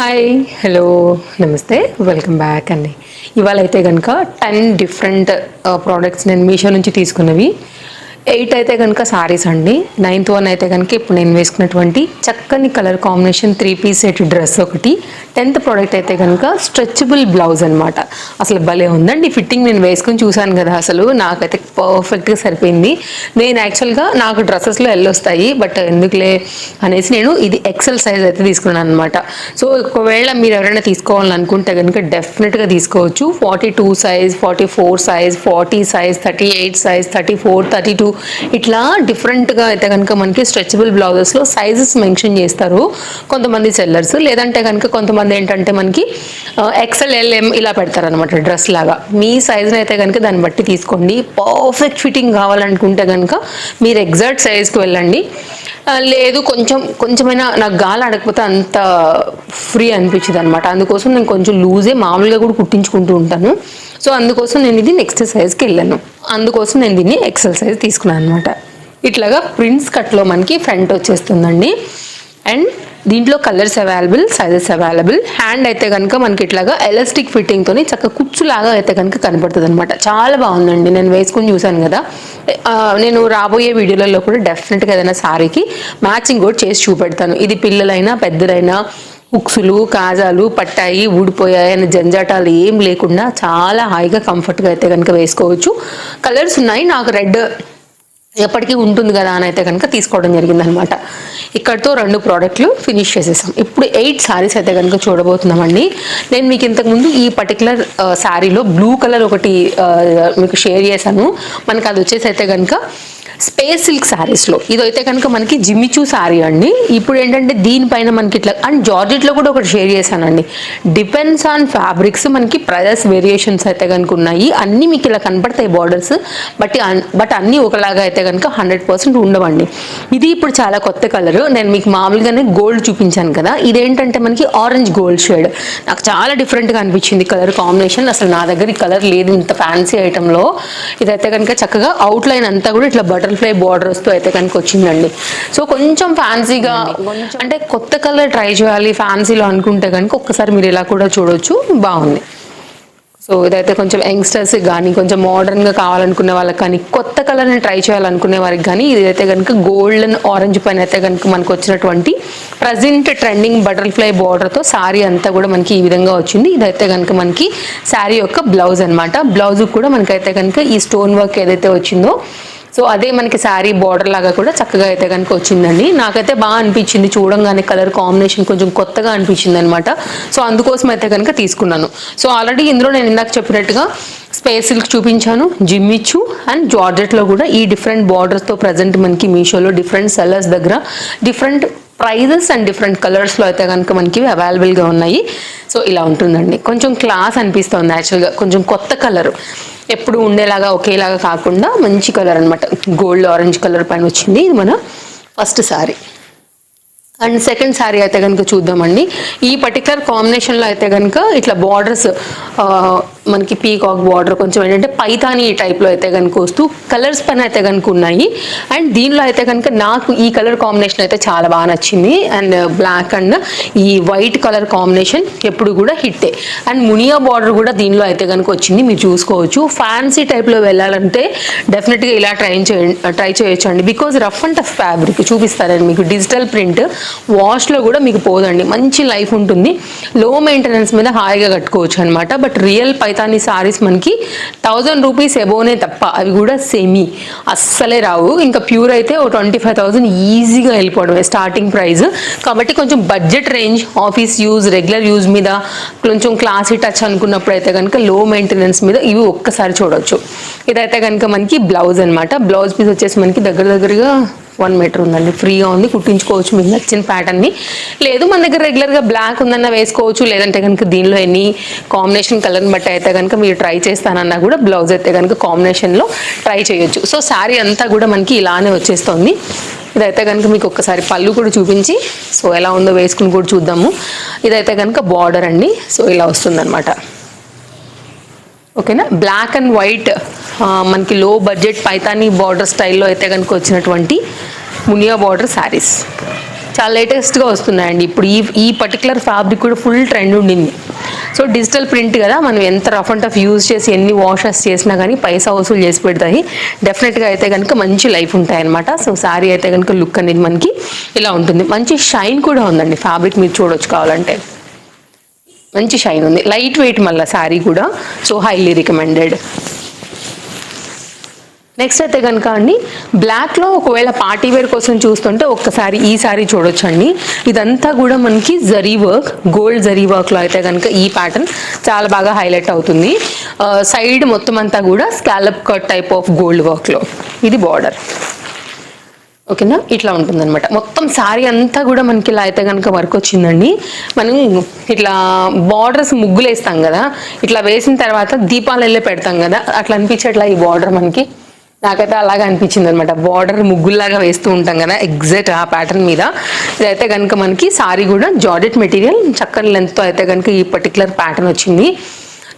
Hi hello నమస్తే welcome back అండి. ఇవాళ అయితే కనుక టెన్ డిఫరెంట్ ప్రోడక్ట్స్ నేను మీషో నుంచి తీసుకున్నవి. ఎయిట్ అయితే కనుక సారీస్ అండి. నైన్త్ వన్ అయితే కనుక ఇప్పుడు నేను వేసుకున్నటువంటి చక్కని colour combination three piece set dress ఒకటి. టెన్త్ ప్రోడక్ట్ అయితే కనుక స్ట్రెచబుల్ బ్లౌజ్ అనమాట అసలు భలే ఉందండి. ఫిట్టింగ్ నేను వేసుకుని చూశాను కదా అసలు. నాకైతే పర్ఫెక్ట్గా సరిపోయింది. నేను యాక్చువల్గా నాకు డ్రెస్సెస్లో వస్తాయి. బట్ ఎందుకులే అనేసి నేను ఇది ఎక్సెల్ సైజ్ అయితే తీసుకున్నాను అనమాట సో ఒకవేళ మీరు ఎవరైనా తీసుకోవాలనుకుంటే కనుక డెఫినెట్గా తీసుకోవచ్చు. Forty two size forty four size forty size thirty eight size thirty four thirty two ఇట్లా డిఫరెంట్గా అయితే కనుక మనకి స్ట్రెచబుల్ బ్లౌజెస్లో సైజెస్ మెన్షన్ చేస్తారు కొంతమంది సెల్లర్స్ లేదంటే కనుక కొంతమంది ఏంటంటే మనకి ఎక్సెల్ ఎల్ఎం ఇలా పెడతారనమాట డ్రెస్ లాగా. మీ సైజ్ని అయితే కనుక దాన్ని బట్టి తీసుకోండి. పర్ఫెక్ట్ ఫిట్టింగ్ కావాలనుకుంటే కనుక మీరు ఎగ్జాక్ట్ సైజ్కి వెళ్ళండి. లేదు కొంచెం కొంచెమైనా నాకు గాలి అడగకపోతే అంత ఫ్రీ అనిపించింది అనమాట అందుకోసం నేను కొంచెం లూజే మామూలుగా కూడా కుట్టించుకుంటూ ఉంటాను. సో అందుకోసం నేను ఇది నెక్స్ట్ సైజ్కి వెళ్ళాను. అందుకోసం నేను దీన్ని ఎక్సెల్ సైజ్ తీసుకున్నాను అనమాట ఇట్లాగా ప్రిన్స్ కట్లో మనకి ఫ్రంట్ వచ్చేస్తుందండి. అండ్ దీంట్లో colours available sizes available hand అయితే కనుక మనకి ఇట్లాగా ఎలాస్టిక్ ఫిట్టింగ్తోని చక్కగా కుచ్చులాగా అయితే కనుక కనపడుతుంది అనమాట చాలా బాగుందండి. నేను వేసుకుని చూశాను కదా. నేను రాబోయే వీడియోలలో కూడా డెఫినెట్గా ఏదైనా సారీకి మ్యాచింగ్ కూడా చేసి చూపెడతాను. ఇది పిల్లలైనా పెద్దలైనా ఉక్సులు కాజాలు పట్టాయి ఊడిపోయాయి అనే జంజాటాలు ఏం లేకుండా చాలా హాయిగా కంఫర్ట్గా అయితే కనుక వేసుకోవచ్చు. కలర్స్ ఉన్నాయి. నాకు రెడ్ ఎప్పటికీ ఉంటుంది కదా అని అయితే కనుక తీసుకోవడం జరిగిందనమాట. ఇక్కడతో రెండు ప్రోడక్ట్లు ఫినిష్ చేసేసాం. ఇప్పుడు ఎయిట్ శారీస్ అయితే కనుక చూడబోతున్నామండి. నేను మీకు ఇంతకుముందు ఈ పర్టికులర్ శారీలో బ్లూ కలర్ ఒకటి మీకు షేర్ చేశాను. మనకు అది వచ్చేసి అయితే కనుక స్పేస్ సిల్క్ శారీస్లో ఇదైతే కనుక మనకి జిమ్మిచూ శారీ అండి. ఇప్పుడు ఏంటంటే దీనిపైన మనకి ఇట్లా అండ్ జార్జెట్లో కూడా ఒకటి షేర్ చేశానండి. డిపెండ్స్ ఆన్ ఫ్యాబ్రిక్స్ మనకి ప్రైజెస్ వేరియేషన్స్ అయితే కనుక ఉన్నాయి. అన్నీ మీకు ఇలా కనపడతాయి బార్డర్స్ బట్ బట్ అన్నీ ఒకలాగా అయితే కనుక హండ్రెడ్ పర్సెంట్ ఉండవండి. ఇది ఇప్పుడు చాలా కొత్త కలర్. నేను మీకు మామూలుగానే గోల్డ్ చూపించాను కదా. ఇదేంటంటే మనకి ఆరెంజ్ గోల్డ్ షేడ్. నాకు చాలా డిఫరెంట్గా అనిపించింది కలర్ కాంబినేషన్. అసలు నా దగ్గర ఈ కలర్ లేదు ఇంత ఫ్యాన్సీ ఐటెంలో. ఇదైతే కనుక చక్కగా అవుట్ లైన్ అంతా కూడా ఇట్లా బటర్ఫ్లై బోర్డర్స్తో అయితే కనుక వచ్చిందండి. సో కొంచెం ఫ్యాన్సీగా అంటే కొత్త కలర్ ట్రై చేయాలి ఫ్యాన్సీలో అనుకుంటే కనుక ఒక్కసారి మీరు ఇలా కూడా చూడొచ్చు బాగుంది. సో ఇదైతే కొంచెం యంగ్స్టర్స్ కానీ కొంచెం మోడర్న్గా కావాలనుకునే వాళ్ళకి కానీ కొత్త కలర్ని ట్రై చేయాలనుకునే వారికి కానీ ఇదైతే కనుక గోల్డెన్ ఆరెంజ్ పైన అయితే కనుక మనకు వచ్చినటువంటి ప్రజెంట్ ట్రెండింగ్ బటర్ఫ్లై బార్డర్తో శారీ అంతా కూడా మనకి ఈ విధంగా వచ్చింది. ఇదైతే కనుక మనకి శారీ యొక్క బ్లౌజ్ అనమాట బ్లౌజ్ కూడా మనకైతే కనుక ఈ స్టోన్ వర్క్ ఏదైతే వచ్చిందో సో అదే మనకి శారీ బార్డర్ లాగా కూడా చక్కగా అయితే కనుక వచ్చిందండి. నాకైతే బాగా అనిపించింది చూడంగానే కలర్ కాంబినేషన్ కొంచెం కొత్తగా అనిపించింది అనమాట సో అందుకోసం అయితే కనుక తీసుకున్నాను. సో ఆల్రెడీ ఇందులో నేను ఇందాక చెప్పినట్టుగా స్పేస్ సిల్క్ చూపించాను జిమ్మిచ్చు అండ్ జార్జెట్లో కూడా ఈ డిఫరెంట్ బార్డర్స్తో ప్రజెంట్ మనకి మీషోలో డిఫరెంట్ సెల్లర్స్ దగ్గర డిఫరెంట్ ప్రైజెస్ అండ్ డిఫరెంట్ కలర్స్లో అయితే కనుక మనకి అవైలబుల్గా ఉన్నాయి. సో ఇలా ఉంటుందండి. కొంచెం క్లాస్ అనిపిస్తుంది యాక్చువల్గా కొంచెం కొత్త కలర్. ఎప్పుడు ఉండేలాగా ఒకేలాగా కాకుండా మంచి కలర్ అనమాట గోల్డ్ ఆరెంజ్ కలర్ పైన వచ్చింది. ఇది మన first sari and second sari అయితే కనుక చూద్దామండి. ఈ పర్టికులర్ కాంబినేషన్లో అయితే కనుక ఇట్లా బార్డర్స్ మనకి పీకాక్ బార్డర్ కొంచెం ఏంటంటే పైతాని టైప్లో అయితే కనుక వస్తూ కలర్స్ పైన అయితే కనుక ఉన్నాయి. అండ్ దీనిలో అయితే కనుక నాకు ఈ కలర్ కాంబినేషన్ అయితే చాలా బాగా నచ్చింది. అండ్ బ్లాక్ అండ్ ఈ వైట్ కలర్ కాంబినేషన్ ఎప్పుడు కూడా హిట్టే. అండ్ మునియా బార్డర్ కూడా దీనిలో అయితే కనుక వచ్చింది. మీరు చూసుకోవచ్చు. ఫ్యాన్సీ టైప్లో వెళ్ళాలంటే డెఫినెట్గా ఇలా ట్రై చేయండి ట్రై చేయొచ్చు అండి because rough and tough fabric చూపిస్తారండి మీకు. డిజిటల్ ప్రింట్ వాష్లో కూడా మీకు పోదండి. మంచి లైఫ్ ఉంటుంది. లో మెయింటెనెన్స్ మీద హాయిగా కట్టుకోవచ్చు అనమాట బట్ రియల్ పై పైతాని సారీస్ మనకి థౌజండ్ రూపీస్ ఎబోనే తప్ప అవి కూడా సెమీ అస్సలే రావు. ఇంకా ప్యూర్ అయితే ఓ ట్వంటీ ఫైవ్ థౌసండ్ ఈజీగా వెళ్ళిపోవడమే స్టార్టింగ్ ప్రైస్ కాబట్టి కొంచెం budget range office use regular use మీద కొంచెం క్లాసీ టచ్ అనుకున్నప్పుడు అయితే కనుక లో మెయింటెనెన్స్ మీద ఇవి ఒక్కసారి చూడవచ్చు ఇదైతే కనుక మనకి బ్లౌజ్ అనమాట బ్లౌజ్ పీస్ వచ్చేసి మనకి దగ్గర దగ్గరగా వన్ మీటర్ ఉందండి. ఫ్రీగా ఉంది. కుట్టించుకోవచ్చు. మీకు నచ్చిన ప్యాటర్న్ని లేదు మన దగ్గర రెగ్యులర్గా బ్లాక్ ఉందన్న వేసుకోవచ్చు. లేదంటే కనుక దీనిలో ఎన్ని కాంబినేషన్ కలర్ని బట్టి అయితే కనుక మీరు ట్రై చేస్తానన్నా కూడా బ్లౌజ్ అయితే కనుక కాంబినేషన్లో ట్రై చేయొచ్చు. సో శారీ అంతా కూడా మనకి ఇలానే వచ్చేస్తుంది. ఇదైతే కనుక మీకు ఒక్కసారి పళ్ళు కూడా చూపించి సో ఎలా ఉందో వేసుకుని కూడా చూద్దాము. ఇదైతే కనుక బార్డర్ అండి. సో ఇలా వస్తుందన్నమాట. ఓకేనా? బ్లాక్ అండ్ వైట్ మనకి లో బడ్జెట్ పైతానీ బార్డర్ స్టైల్లో అయితే కనుక వచ్చినటువంటి మునియా బార్డర్ శారీస్ చాలా లేటెస్ట్గా వస్తున్నాయండి. ఇప్పుడు ఈ ఈ పర్టికులర్ ఫ్యాబ్రిక్ కూడా ఫుల్ ట్రెండ్ ఉండింది. సో డిజిటల్ ప్రింట్ కదా మనం ఎంత రఫ్ అండ్ టఫ్ యూజ్ చేసి ఎన్ని వాషెస్ చేసినా కానీ పైసా వసూలు చేసి పెడతాయి. డెఫినెట్గా అయితే కనుక మంచి లైఫ్ ఉంటాయన్నమాట. సో శారీ అయితే కనుక లుక్ అనేది మనకి ఇలా ఉంటుంది. మంచి షైన్ కూడా ఉందండి ఫ్యాబ్రిక్ మీరు చూడొచ్చు కావాలంటే. మంచి షైన్ ఉంది. లైట్ వెయిట్ మళ్ళీ శారీ కూడా. సో హైలీ రికమెండెడ్ నెక్స్ట్ అయితే కనుక అండి బ్లాక్లో ఒకవేళ పార్టీ వేర్ కోసం చూస్తుంటే ఒక్కసారి ఈ సారీ చూడొచ్చండి. ఇదంతా కూడా మనకి జరీ వర్క్ గోల్డ్ జరీ వర్క్లో అయితే కనుక ఈ ప్యాటర్న్ చాలా బాగా హైలైట్ అవుతుంది. Uh, సైడ్ మొత్తం అంతా కూడా scallop cut type of gold వర్క్లో ఇది బార్డర్ ఓకేనా? ఇట్లా ఉంటుందన్నమాట. మొత్తం శారీ అంతా కూడా మనకి ఇలా అయితే కనుక వర్క్ వచ్చిందండి. మనం ఇట్లా బార్డర్స్ ముగ్గులు వేస్తాం కదా. ఇట్లా వేసిన తర్వాత దీపాలు వెళ్ళి పెడతాం కదా. అట్లా అనిపించేట్లా ఈ బార్డర్ మనకి? నాకైతే అలాగా అనిపించింది అనమాట బార్డర్ ముగ్గుల్లాగా వేస్తూ ఉంటాం కదా ఎగ్జాక్ట్ ఆ ప్యాటర్న్ మీద. ఇదైతే కనుక మనకి సారీ కూడా జార్జెట్ మెటీరియల్ చక్కని లెంత్తో అయితే కనుక ఈ పర్టికులర్ ప్యాటర్న్ వచ్చింది.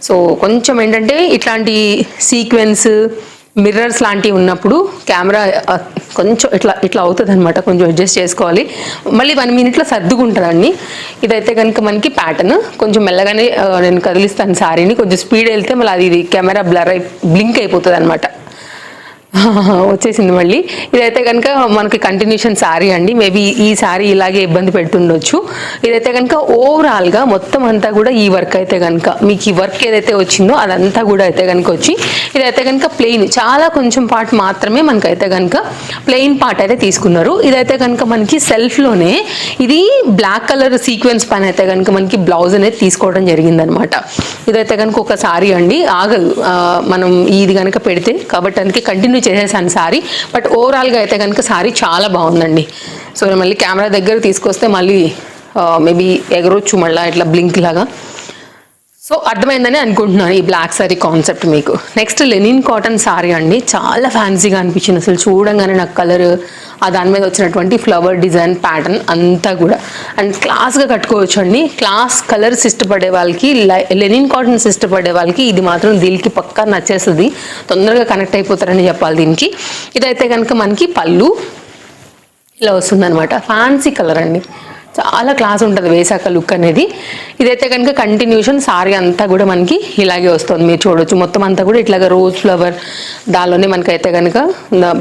సో కొంచెం ఏంటంటే ఇట్లాంటి సీక్వెన్స్ మిర్రర్స్ లాంటివి ఉన్నప్పుడు కెమెరా కొంచెం ఇట్లా ఇట్లా అవుతుంది అనమాట కొంచెం అడ్జస్ట్ చేసుకోవాలి. మళ్ళీ వన్ మినిట్లో సర్దుకుంటుందండి ఇదైతే కనుక మనకి ప్యాటర్న్ కొంచెం మెల్లగానే నేను కదిలిస్తాను సారీని. కొంచెం స్పీడ్ వెళ్తే మళ్ళీ అది కెమెరా బ్లర్ అయి బ్లింక్ అయిపోతుంది అనమాట వచ్చేసింది మళ్ళీ. ఇదైతే కనుక మనకి కంటిన్యూషన్ శారీ అండి. మేబీ ఈ శారీ ఇలాగే ఇబ్బంది పెడుతుండొచ్చు. ఇదైతే కనుక ఓవరాల్గా మొత్తం అంతా కూడా ఈ వర్క్ అయితే కనుక మీకు ఈ వర్క్ ఏదైతే వచ్చిందో అదంతా కూడా అయితే కనుక వచ్చి ఇదైతే కనుక ప్లెయిన్ చాలా కొంచెం పార్ట్ మాత్రమే మనకైతే కనుక ప్లెయిన్ పార్ట్ అయితే తీసుకున్నారు. ఇదైతే కనుక మనకి సెల్ఫ్లోనే ఇది బ్లాక్ కలర్ సీక్వెన్స్ పైన అయితే కనుక మనకి బ్లౌజ్ అనేది తీసుకోవడం జరిగిందనమాట ఇదైతే కనుక ఒక సారీ అండి. ఆగదు. మనం ఇది కనుక పెడితే కాబట్టి అందుకే కంటిన్యూ చేసేసాను సారీ బట్ ఓవరాల్గా అయితే కనుక సారీ చాలా బాగుందండి. సో మళ్ళీ కెమెరా దగ్గర తీసుకొస్తే మళ్ళీ మేబీ ఎగరొచ్చు మళ్ళీ ఇట్లా బ్లింక్ లాగా. సో అర్థమైందని అనుకుంటున్నాను ఈ బ్లాక్ సారీ కాన్సెప్ట్ మీకు. నెక్స్ట్ లెనిన్ కాటన్ సారీ అండి. చాలా ఫ్యాన్సీగా అనిపించింది. అసలు చూడంగానే నాకు కలర్ ఆ దాని మీద వచ్చినటువంటి ఫ్లవర్ డిజైన్ ప్యాటర్న్ అంతా కూడా. అండ్ క్లాస్గా కట్టుకోవచ్చు అండి క్లాస్ కలర్స్ ఇష్టపడే వాళ్ళకి లెనిన్ కాటన్స్ ఇష్టపడే వాళ్ళకి ఇది మాత్రం దీనికి పక్కా నచ్చేస్తుంది. తొందరగా కనెక్ట్ అయిపోతారని చెప్పాలి దీనికి. ఇదైతే కనుక మనకి పళ్ళు ఇలా వస్తుందన్నమాట. ఫ్యాన్సీ కలర్ అండి. చాలా క్లాస్ ఉంటుంది వేసాక లుక్ అనేది. ఇదైతే కనుక కంటిన్యూషన్ సారీ అంతా కూడా మనకి ఇలాగే వస్తుంది. మీరు చూడొచ్చు. మొత్తం అంతా కూడా ఇట్లాగా రోజ్ ఫ్లవర్ దానిలోనే మనకైతే కనుక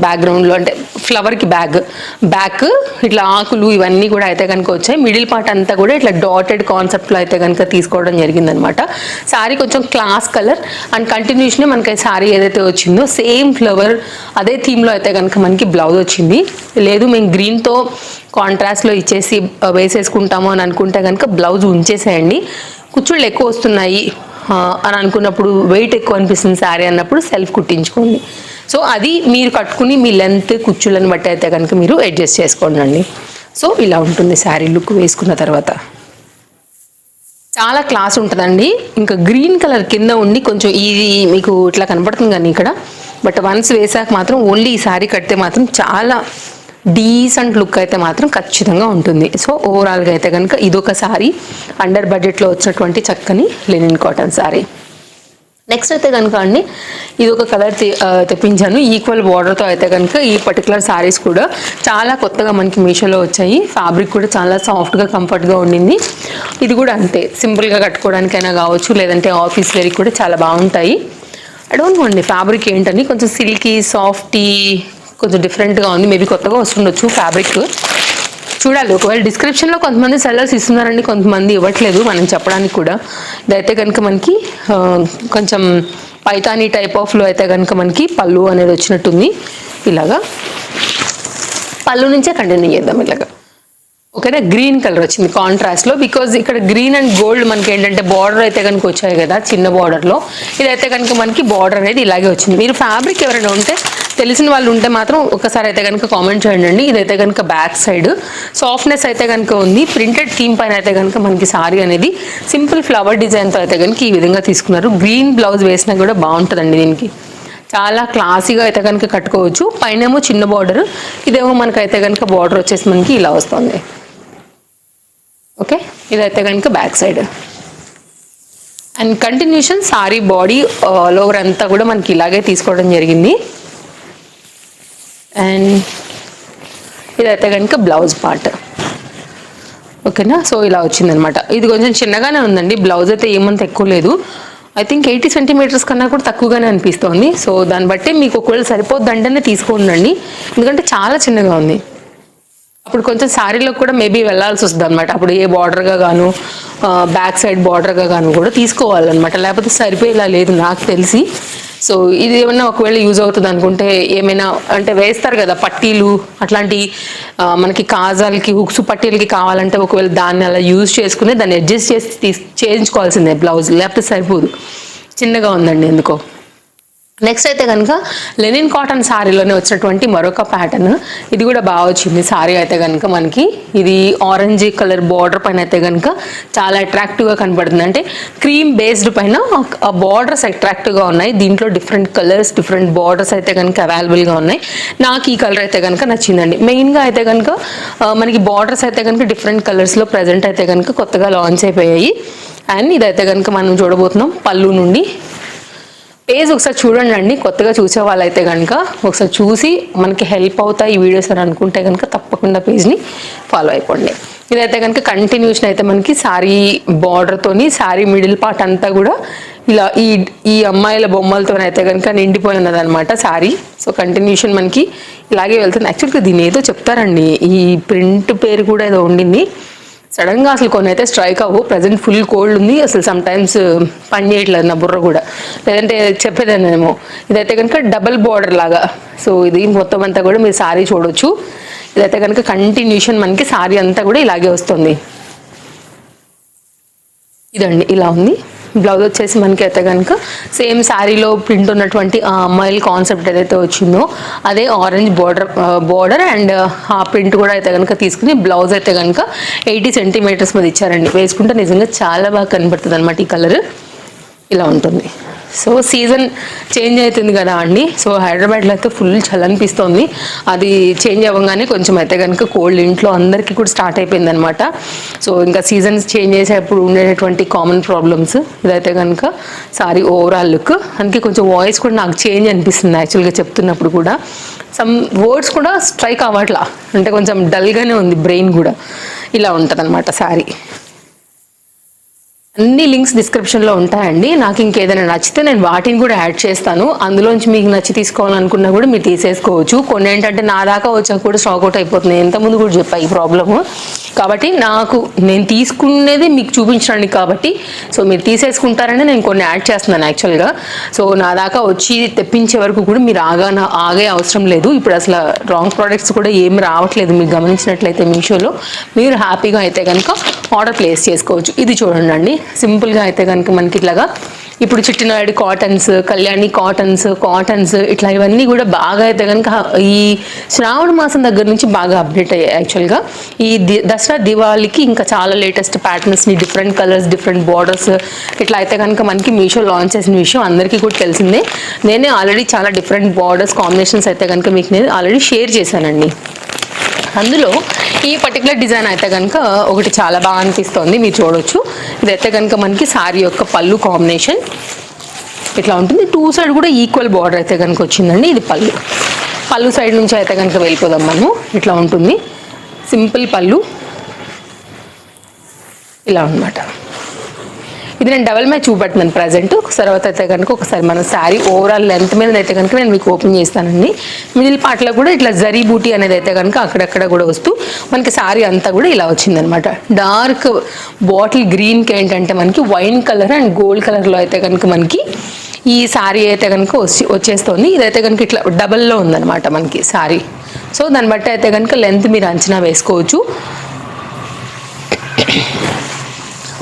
బ్యాక్గ్రౌండ్లో అంటే ఫ్లవర్కి బ్యాగ్ బ్యాక్ ఇట్లా ఆకులు ఇవన్నీ కూడా అయితే కనుక వచ్చాయి. మిడిల్ పార్ట్ అంతా కూడా ఇట్లా డాటెడ్ కాన్సెప్ట్లో అయితే కనుక తీసుకోవడం జరిగిందనమాట. సారీ కొంచెం క్లాస్ కలర్ అండ్ కంటిన్యూషన్ మనకి సారీ ఏదైతే వచ్చిందో సేమ్ ఫ్లవర్ అదే థీమ్లో అయితే కనుక మనకి బ్లౌజ్ వచ్చింది. లేదు మేము గ్రీన్తో కాంట్రాస్ట్లో ఇచ్చేసి వేసేసుకుంటాము అని అనుకుంటే కనుక బ్లౌజ్ ఉంచేసేయండి. కుచ్చుళ్ళు ఎక్కువ వస్తున్నాయి అని అనుకున్నప్పుడు వెయిట్ ఎక్కువ అనిపిస్తుంది శారీ అన్నప్పుడు సెల్ఫ్ కుట్టించుకోండి. సో అది మీరు కట్టుకుని మీ లెంత్ కుచ్చులను బట్టి అయితే కనుక మీరు అడ్జస్ట్ చేసుకోండి సో ఇలా ఉంటుంది శారీ లుక్ వేసుకున్న తర్వాత. చాలా క్లాస్ ఉంటుందండి. ఇంకా గ్రీన్ కలర్ కింద ఉండి కొంచెం ఇది మీకు ఇట్లా కనపడుతుంది కానీ ఇక్కడ. బట్ వన్స్ వేసాక మాత్రం ఓన్లీ ఈ శారీ కడితే మాత్రం చాలా డీసెంట్ లుక్ అయితే మాత్రం ఖచ్చితంగా ఉంటుంది. సో ఓవరాల్గా అయితే కనుక ఇదొక శారీ అండర్ బడ్జెట్లో వచ్చినటువంటి చక్కని లెనిన్ కాటన్ శారీ నెక్స్ట్ అయితే కనుక అండి ఇది ఒక కలర్ తెప్పించాను. ఈక్వల్ బార్డర్తో అయితే కనుక ఈ పర్టికులర్ శారీస్ కూడా చాలా కొత్తగా మనకి మీషోలో వచ్చాయి. ఫ్యాబ్రిక్ కూడా చాలా సాఫ్ట్గా కంఫర్ట్గా ఉండింది. ఇది కూడా అంతే. సింపుల్గా కట్టుకోవడానికైనా కావచ్చు లేదంటే ఆఫీస్ వేర్కి కూడా చాలా బాగుంటాయి. ఐ డోంట్ నో అండి ఫ్యాబ్రిక్ ఏంటని కొంచెం సిల్కీ సాఫ్టీ కొంచెం డిఫరెంట్గా ఉంది. మేబీ కొత్తగా వస్తుండొచ్చు ఫ్యాబ్రిక్ చూడాలి ఒకవేళ డిస్క్రిప్షన్లో కొంతమంది సెల్లర్స్ ఇస్తున్నారండి కొంతమంది ఇవ్వట్లేదు మనం చెప్పడానికి కూడా. ఇదైతే కనుక మనకి కొంచెం పైతానీ టైప్ ఆఫ్లో అయితే కనుక మనకి పళ్ళు అనేది వచ్చినట్టుంది. ఇలాగా పళ్ళు నుంచే కంటిన్యూ చేద్దాం ఇలాగా. ఓకేనా గ్రీన్ కలర్ వచ్చింది కాంట్రాస్ట్లో బికాజ్ ఇక్కడ గ్రీన్ అండ్ గోల్డ్ మనకి ఏంటంటే బార్డర్ అయితే కనుక వచ్చాయి కదా చిన్న బార్డర్లో ఇదైతే కనుక మనకి బార్డర్ అనేది ఇలాగే వచ్చింది. మీరు ఫ్యాబ్రిక్ ఎవరైనా ఉంటే తెలిసిన వాళ్ళు ఉంటే మాత్రం ఒకసారి అయితే కనుక కామెంట్ చేయండి. ఇదైతే కనుక బ్యాక్ సైడ్ సాఫ్ట్నెస్ అయితే కనుక ఉంది. ప్రింటెడ్ థీమ్ పైన అయితే కనుక మనకి సారీ అనేది సింపుల్ ఫ్లవర్ డిజైన్తో అయితే కనుక ఈ విధంగా తీసుకున్నారు. గ్రీన్ బ్లౌజ్ వేసినా కూడా బాగుంటుందండి దీనికి. చాలా క్లాసీగా అయితే కనుక కట్టుకోవచ్చు. పైనేమో చిన్న బార్డర్ ఇదేమో మనకైతే కనుక బార్డర్ వచ్చేసి మనకి ఇలా వస్తుంది. ఓకే ఇదైతే కనుక back side and continuation sari body all over అంతా కూడా మనకి ఇలాగే తీసుకోవడం జరిగింది. అండ్ ఇదైతే కనుక బ్లౌజ్ పార్ట్. ఓకేనా? సో ఇలా వచ్చిందనమాట. ఇది కొంచెం చిన్నగానే ఉందండి. బ్లౌజ్ అయితే ఏమంత ఎక్కువ లేదు. ఐ థింక్ ఎయిటీ సెంటీమీటర్స్ కన్నా కూడా తక్కువగానే అనిపిస్తోంది. సో దాన్ని బట్టి మీకు ఒకవేళ సరిపోద్దంటేనే తీసుకోండి ఎందుకంటే చాలా చిన్నగా ఉంది. అప్పుడు కొంచెం శారీలో కూడా మేబీ వెళ్ళాల్సి వస్తుంది అనమాట అప్పుడు ఏ బార్డర్గా గాను బ్యాక్ సైడ్ బార్డర్గా గాను కూడా తీసుకోవాలన్నమాట. లేకపోతే సరిపోయేలా లేదు నాకు తెలిసి. సో ఇది ఏమన్నా ఒకవేళ యూజ్ అవుతుంది అనుకుంటే ఏమైనా అంటే వేస్తారు కదా పట్టీలు అట్లాంటి మనకి కాజాలకి హుక్స్ పట్టీలకి కావాలంటే ఒకవేళ దాన్ని అలా యూజ్ చేసుకుని దాన్ని అడ్జస్ట్ చేసి తీసి చేయించుకోవాల్సిందే బ్లౌజ్ లేకపోతే సరిపోదు. చిన్నగా ఉందండి ఎందుకో. నెక్స్ట్ అయితే కనుక లెనిన్ కాటన్ శారీలోనే వచ్చినటువంటి మరొక ప్యాటర్న్ ఇది కూడా బాగా వచ్చింది. శారీ అయితే కనుక మనకి ఇది ఆరెంజ్ కలర్ బార్డర్ పైన అయితే కనుక చాలా అట్రాక్టివ్గా కనబడుతుంది. అంటే క్రీమ్ బేస్డ్ పైన బార్డర్స్ అట్రాక్టివ్గా ఉన్నాయి. దీంట్లో డిఫరెంట్ కలర్స్ డిఫరెంట్ బార్డర్స్ అయితే కనుక అవైలబుల్గా ఉన్నాయి. నాకు ఈ కలర్ అయితే కనుక నచ్చిందండి. మెయిన్గా అయితే కనుక మనకి బార్డర్స్ అయితే కనుక డిఫరెంట్ కలర్స్లో ప్రజెంట్ అయితే కనుక కొత్తగా లాంచ్ అయిపోయాయి. అండ్ ఇదైతే కనుక మనం చూడబోతున్నాం పళ్ళు నుండి పేజ్ ఒకసారి చూడండి అండి. కొత్తగా చూసే వాళ్ళైతే కనుక ఒకసారి చూసి మనకి హెల్ప్ అవుతాయి ఈ వీడియోస్ అని అనుకుంటే కనుక తప్పకుండా పేజ్ని ఫాలో అయిపోండి. ఇదైతే కనుక కంటిన్యూషన్ అయితే మనకి శారీ బార్డర్తోని శారీ మిడిల్ పార్ట్ అంతా కూడా ఇలా ఈ ఈ అమ్మాయిల బొమ్మలతోనైతే కనుక నిండిపోయి ఉన్నదన్నమాట శారీ సో కంటిన్యూషన్ మనకి ఇలాగే వెళ్తుంది. యాక్చువల్గా దీని ఏదో చెప్తారండి. ఈ ప్రింట్ పేరు కూడా ఏదో ఉండింది. సడన్గా అసలు కొన్ని అయితే స్ట్రైక్ అవ్వు. ప్రజెంట్ ఫుల్ కోల్డ్ ఉంది. అసలు సమ్ టైమ్స్ పని చేయట్లేదు నా బుర్ర కూడా. లేదంటే చెప్పేదాన్నేమో. ఇదైతే కనుక డబల్ బార్డర్ లాగా. సో ఇది మొత్తం అంతా కూడా మీరు సారీ చూడొచ్చు. ఇదైతే కనుక కంటిన్యూషన్ మనకి సారీ అంతా కూడా ఇలాగే వస్తుంది. ఇదండి ఇలా ఉంది. బ్లౌజ్ వచ్చేసి మనకి అయితే కనుక సేమ్ శారీలో ప్రింట్ ఉన్నటువంటి ఆ అమ్మాయిల కాన్సెప్ట్ ఏదైతే వచ్చిందో అదే ఆరెంజ్ బార్డర్ బార్డర్ అండ్ ఆ ప్రింట్ కూడా అయితే కనుక తీసుకుని బ్లౌజ్ అయితే కనుక ఎయిటీ సెంటీమీటర్స్ మీద ఇచ్చారండి. వేసుకుంటే నిజంగా చాలా బాగా కనబడుతుంది అనమాట ఈ కలర్. ఇలా ఉంటుంది. సో సీజన్ చేంజ్ అవుతుంది కదా అండి. సో హైదరాబాద్లో అయితే ఫుల్ చలి అనిపిస్తుంది. అది చేంజ్ అవ్వగానే కొంచెం అయితే కనుక కోల్డ్ ఇంట్లో అందరికీ కూడా స్టార్ట్ అయిపోయింది అనమాట సో ఇంకా సీజన్స్ చేంజ్ చేసేటప్పుడు ఉండేటటువంటి కామన్ ప్రాబ్లమ్స్ ఇదైతే కనుక సారీ ఓవరాల్ లుక్ అందుకే కొంచెం వాయిస్ కూడా నాకు చేంజ్ అనిపిస్తుంది యాక్చువల్గా చెప్తున్నప్పుడు కూడా. సమ్ వర్డ్స్ కూడా స్ట్రైక్ అవ్వట్లా. అంటే కొంచెం డల్గానే ఉంది బ్రెయిన్ కూడా. ఇలా ఉంటుంది అనమాట సారీ. అన్ని లింక్స్ డిస్క్రిప్షన్లో ఉంటాయండి. నాకు ఇంకేదైనా నచ్చితే నేను వాటిని కూడా యాడ్ చేస్తాను. అందులోంచి మీకు నచ్చి తీసుకోవాలనుకున్నా కూడా మీరు తీసేసుకోవచ్చు. కొన్ని ఏంటంటే నా దాకా వచ్చాక కూడా స్టాక్ అవుట్ అయిపోతుంది ఎంతమంది కూడా చెప్పాయి ఈ ప్రాబ్లము కాబట్టి నాకు నేను తీసుకునేది మీకు చూపించడానికి కాబట్టి సో మీరు తీసేసుకుంటారని నేను కొన్ని యాడ్ చేస్తున్నాను యాక్చువల్గా సో నా దాకా వచ్చి తెప్పించే వరకు కూడా మీరు ఆగా ఆగే అవసరం లేదు. ఇప్పుడు అసలు రాంగ్ ప్రోడక్ట్స్ కూడా ఏమి రావట్లేదు. మీరు గమనించినట్లయితే మీషోలో మీరు హ్యాపీగా అయితే కనుక ఆర్డర్ ప్లేస్ చేసుకోవచ్చు. ఇది చూడండి అండి. సింపుల్గా అయితే కనుక మనకి ఇట్లాగా ఇప్పుడు Chettinad cottons Kalyani cottons cottons ఇట్లా ఇవన్నీ కూడా బాగా అయితే కనుక ఈ శ్రావణ మాసం దగ్గర నుంచి బాగా అప్డేట్ అయ్యాయి యాక్చువల్గా ఈ దసరా దివాళీకి ఇంకా చాలా లేటెస్ట్ ప్యాటర్న్స్ని డిఫరెంట్ కలర్స్ డిఫరెంట్ బార్డర్స్ ఇట్లా అయితే కనుక మనకి మీషో లాంచ్ చేసిన విషయం అందరికీ కూడా తెలిసిందే. నేనే ఆల్రెడీ చాలా డిఫరెంట్ బార్డర్స్ కాంబినేషన్స్ అయితే కనుక మీకు నేను ఆల్రెడీ షేర్ చేశానండి. అందులో ఈ పర్టికులర్ డిజైన్ అయితే కనుక ఒకటి చాలా బాగా అనిపిస్తుంది. మీరు చూడొచ్చు. ఇదైతే కనుక మనకి సారీ యొక్క పళ్ళు కాంబినేషన్ ఇట్లా ఉంటుంది. టూ సైడ్ కూడా ఈక్వల్ బార్డర్ అయితే కనుక వచ్చిందండి. ఇది పళ్ళు. పళ్ళు సైడ్ నుంచి అయితే కనుక వెళ్ళిపోదాం మనము. ఇట్లా ఉంటుంది. సింపుల్ పళ్ళు. ఇలా అన్నమాట. ఇది నేను డబల్ మ్యాచ్ చూపెడుతున్నాను ప్రజెంట్ తర్వాత అయితే కనుక ఒకసారి మన శారీ ఓవరాల్ లెంత్ మీద అయితే కనుక నేను మీకు ఓపెన్ చేస్తానండి. మిడిల్ పార్ట్లో కూడా ఇట్లా జరీ బూటీ అనేది అయితే కనుక అక్కడక్కడ కూడా వస్తూ మనకి శారీ అంతా కూడా ఇలా వచ్చిందనమాట డార్క్ బాటిల్ గ్రీన్కి ఏంటంటే మనకి వైన్ కలర్ అండ్ గోల్డ్ కలర్లో అయితే కనుక మనకి ఈ శారీ అయితే కనుక వచ్చి వచ్చేస్తుంది. ఇదైతే కనుక ఇట్లా డబల్లో ఉందన్నమాట మనకి శారీ సో దాన్ని బట్టి అయితే కనుక లెంత్ మీరు అంచనా వేసుకోవచ్చు.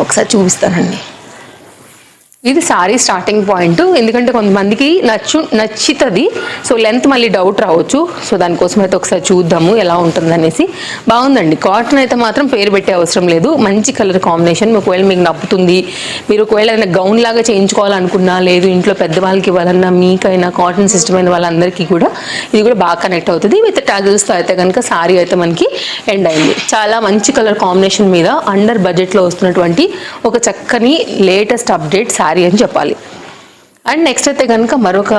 ఒకసారి చూపిస్తానండి. ఇది సారీ స్టార్టింగ్ పాయింట్ ఎందుకంటే కొంతమందికి నచ్చు నచ్చుతుంది. సో లెంత్ మళ్ళీ డౌట్ రావచ్చు. సో దానికోసం అయితే ఒకసారి చూద్దాము ఎలా ఉంటుందనేసి. బాగుందండి. కాటన్ అయితే మాత్రం పేరు పెట్టే అవసరం లేదు. మంచి కలర్ కాంబినేషన్ ఒకవేళ మీకు నప్పుతుంది. మీరు ఒకవేళ ఏదైనా గౌన్ లాగా చేయించుకోవాలనుకున్నా లేదు ఇంట్లో పెద్దవాళ్ళకి ఇవ్వాలన్నా మీకైనా కాటన్ సిస్టమ్ అయిన వాళ్ళందరికీ కూడా ఇది కూడా బాగా కనెక్ట్ అవుతుంది. విత్ టాగిల్స్తో అయితే కనుక సారీ అయితే మనకి ఎండ్ అయింది. చాలా మంచి కలర్ కాంబినేషన్ మీద అండర్ బడ్జెట్లో వస్తున్నటువంటి ఒక చక్కని లేటెస్ట్ అప్డేట్ సారీ శారీ అని చెప్పాలి. అండ్ నెక్స్ట్ అయితే కనుక మరొక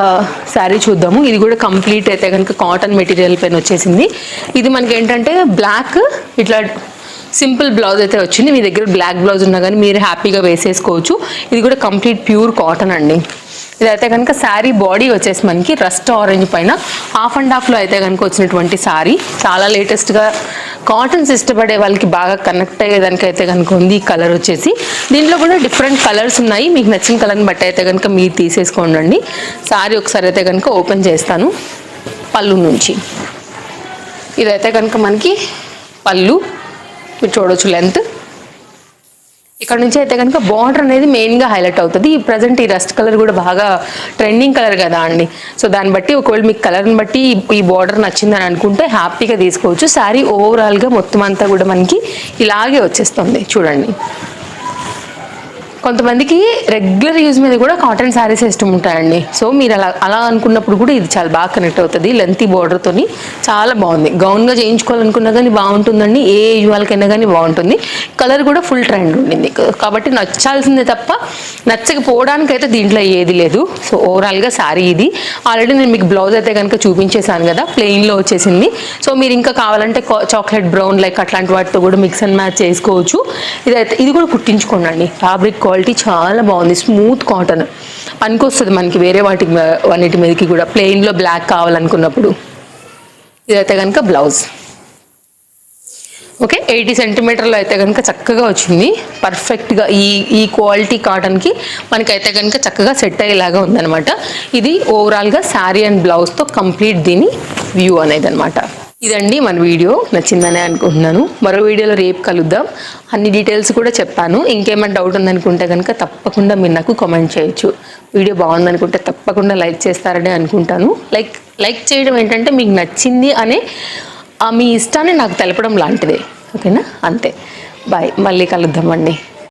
శారీ చూద్దాము. ఇది కూడా కంప్లీట్ అయితే కనుక కాటన్ మెటీరియల్ పైన వచ్చేసింది. ఇది మనకి ఏంటంటే బ్లాక్ ఇట్లా సింపుల్ బ్లౌజ్ అయితే వచ్చింది. మీ దగ్గర బ్లాక్ బ్లౌజ్ ఉన్నా కానీ మీరు హ్యాపీగా వేసేసుకోవచ్చు. ఇది కూడా కంప్లీట్ ప్యూర్ కాటన్ అండి. ఇదైతే కనుక శారీ బాడీ వచ్చేసి మనకి రస్ట్ ఆరెంజ్ పైన. హాఫ్ అండ్ హాఫ్లో అయితే కనుక వచ్చినటువంటి శారీ. చాలా లేటెస్ట్గా కాటన్స్ ఇష్టపడే వాళ్ళకి బాగా కనెక్ట్ అయ్యేదానికి అయితే కనుక ఉంది ఈ కలర్ వచ్చేసి. దీంట్లో కూడా డిఫరెంట్ కలర్స్ ఉన్నాయి. మీకు నచ్చిన కలర్ని బట్టి అయితే కనుక మీరు తీసేసుకోండి శారీ ఒకసారి అయితే కనుక ఓపెన్ చేస్తాను. పళ్ళు నుంచి. ఇదైతే కనుక మనకి పళ్ళు. మీరు చూడొచ్చు లెంత్ ఇక్కడ నుంచి అయితే కనుక బార్డర్ అనేది మెయిన్గా హైలైట్ అవుతుంది. ఈ ప్రజెంట్ ఈ రస్ట్ కలర్ కూడా బాగా ట్రెండింగ్ కలర్ కదా అండి. సో దాన్ని బట్టి ఒకవేళ మీకు కలర్ని బట్టి ఈ- బార్డర్ నచ్చిందని అనుకుంటే హ్యాపీగా తీసుకోవచ్చు. శారీ ఓవరాల్గా మొత్తం అంతా కూడా మనకి ఇలాగే వచ్చేస్తుంది. చూడండి. కొంతమందికి రెగ్యులర్ యూజ్ మీద కూడా కాటన్ శారీస్ ఇష్టం ఉంటాయండి. సో మీరు అలా అలా అనుకున్నప్పుడు కూడా ఇది చాలా బాగా కనెక్ట్ అవుతుంది. లెంతీ బార్డర్తోని చాలా బాగుంది. గౌన్గా చేయించుకోవాలనుకున్నా కానీ బాగుంటుందండి. ఏ ఏజ్ వాళ్ళకైనా కానీ బాగుంటుంది. కలర్ కూడా ఫుల్ ట్రెండ్ ఉండింది. కాబట్టి నచ్చాల్సిందే తప్ప నచ్చకపోవడానికైతే దీంట్లో ఏది లేదు. సో ఓవరాల్గా శారీ ఇది. ఆల్రెడీ నేను మీకు బ్లౌజ్ అయితే కనుక చూపించేశాను కదా ప్లెయిన్లో వచ్చేసింది. సో మీరు ఇంకా కావాలంటే చాక్లెట్ బ్రౌన్ లైక్ అట్లాంటి వాటితో కూడా మిక్స్ అండ్ మ్యాచ్ చేసుకోవచ్చు. ఇదైతే ఇది కూడా కుట్టించుకోండి ఫ్యాబ్రిక్ క్వాలిటీ చాలా బాగుంది. Smooth cotton. పనికొస్తుంది మనకి వేరే వాటి అన్నిటి మీదకి కూడా. ప్లెయిన్లో బ్లాక్ కావాలనుకున్నప్పుడు. ఇదైతే కనుక బ్లౌజ్ ఓకే ఎయిటీ సెంటీమీటర్లో అయితే కనుక చక్కగా వచ్చింది. పర్ఫెక్ట్గా ఈ ఈ క్వాలిటీ కాటన్కి మనకైతే కనుక చక్కగా సెట్ అయ్యేలాగా ఉందన్నమాట. ఇది ఓవరాల్గా శారీ అండ్ బ్లౌజ్తో కంప్లీట్ దీని వ్యూ అనేది అనమాట ఇదండి మన వీడియో. నచ్చిందనే అనుకుంటున్నాను. మరో వీడియోలో రేపు కలుద్దాం. అన్ని డీటెయిల్స్ కూడా చెప్పాను. ఇంకేమైనా డౌట్ ఉందనుకుంటే కనుక తప్పకుండా మీరు నాకు కామెంట్ చేయొచ్చు. వీడియో బాగుందనుకుంటే తప్పకుండా లైక్ చేస్తారని అనుకుంటాను. లైక్ లైక్ చేయడం ఏంటంటే మీకు నచ్చింది అనే ఆ మీ ఇష్టాన్ని నాకు తెలపడం లాంటిదే. ఓకేనా? అంతే. బాయ్. మళ్ళీ కలుద్దామండి.